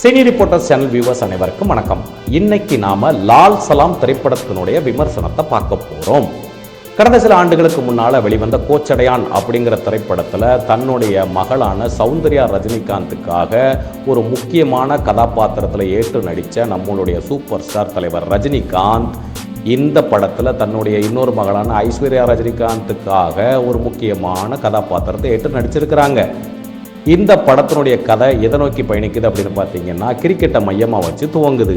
Cine reporters channel viewers அனைவருக்கும் வணக்கம். இன்னைக்கு நாம லால் சலாம் திரைப்படத்தினுடைய விமர்சனத்தை பார்க்க போறோம். கடந்த சில ஆண்டுகளுக்கு முன்னால் வெளிவந்த கோச்சடையான் அப்படிங்கிற திரைப்படத்தில் தன்னுடைய மகளான சௌந்தர்யா ரஜினிகாந்துக்காக ஒரு முக்கியமான கதாபாத்திரத்தில் ஏற்று நடித்த நம்மளுடைய சூப்பர் ஸ்டார் தலைவர் ரஜினிகாந்த் இந்த படத்தில் தன்னுடைய இன்னொரு மகளான ஐஸ்வர்யா ரஜினிகாந்துக்காக ஒரு முக்கியமான கதாபாத்திரத்தை ஏற்று நடிச்சிருக்கிறாங்க. இந்த படத்தினுடைய கதை எதை நோக்கி பயணிக்குது அப்படின்னு பார்த்தீங்கன்னா கிரிக்கெட்டை மையமாக வச்சு துவங்குது.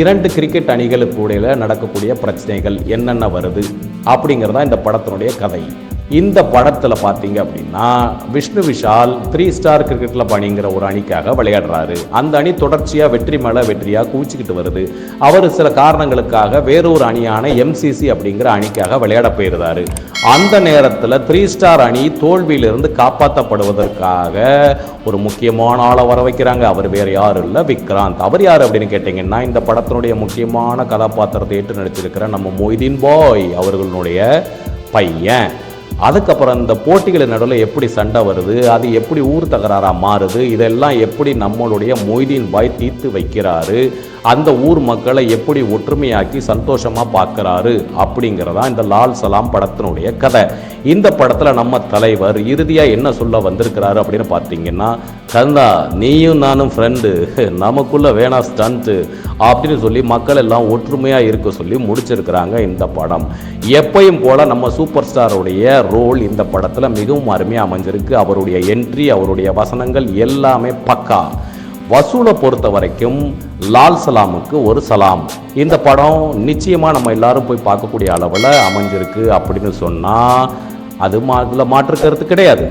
இரண்டு கிரிக்கெட் அணிகளுக்கு இடையில நடக்கக்கூடிய பிரச்சனைகள் என்னென்ன வருது அப்படிங்கிறது தான் இந்த படத்தினுடைய கதை. இந்த படத்தில் பார்த்தீங்க அப்படின்னா Vishnu Vishal three star cricket club அணிங்கிற ஒரு அணிக்காக விளையாடுறாரு. அந்த அணி தொடர்ச்சியாக வெற்றி மேலே வெற்றியாக குவிச்சிக்கிட்டு வருது. அவர் சில காரணங்களுக்காக வேறொரு அணியான எம்சிசி அப்படிங்கிற அணிக்காக விளையாட போயிருந்தாரு. அந்த நேரத்தில் த்ரீ ஸ்டார் அணி தோல்வியிலிருந்து காப்பாற்றப்படுவதற்காக ஒரு முக்கியமான ஆளை வர வைக்கிறாங்க. அவர் வேறு யாரும் இல்லை விக்ராந்த். அவர் யார் அப்படின்னு கேட்டிங்கன்னா இந்த படத்தினுடைய முக்கியமான கதாபாத்திரத்தை ஏற்று நடிச்சிருக்கிற நம்ம மொய்தீன் பாய் அவர்களுடைய பையன். அதுக்கப்புறம் இந்த போட்டிகளின் நடுவில் எப்படி சண்டை வருது அது எப்படி ஊர் தகராறாக மாறுது இதெல்லாம் எப்படி நம்மளுடைய மொய்தீன் பாய் தீர்த்து வைக்கிறாரு அந்த ஊர் மக்களை எப்படி ஒற்றுமையாக்கி சந்தோஷமாக பார்க்குறாரு அப்படிங்கிறதா இந்த லால் சலாம் படத்தினுடைய கதை. இந்த படத்தில் நம்ம தலைவர் இறுதியாக என்ன சொல்ல வந்திருக்கிறாரு அப்படின்னு பார்த்தீங்கன்னா கந்தா நீயும் நானும் ஃப்ரெண்டு நமக்குள்ளே வேணா ஸ்டண்ட்டு அப்படின்னு சொல்லி மக்கள் எல்லாம் ஒற்றுமையாக இருக்க சொல்லி முடிச்சிருக்கிறாங்க இந்த படம். எப்பையும் போல் நம்ம சூப்பர் ஸ்டாருடைய ரோல் இந்த படத்தில் மிகவும் அருமையாக அமைஞ்சிருக்கு. அவருடைய என்ட்ரி அவருடைய வசனங்கள் எல்லாமே பக்கா. வசூலை பொறுத்த வரைக்கும் லால் சலாமுக்கு ஒரு சலாம். இந்த படம் நிச்சயமாக நம்ம எல்லாரும் போய் பார்க்கக்கூடிய அளவில் அமைஞ்சிருக்கு அப்படின்னு சொன்னால் அது அதில் மாற்று கருத்து கிடையாது.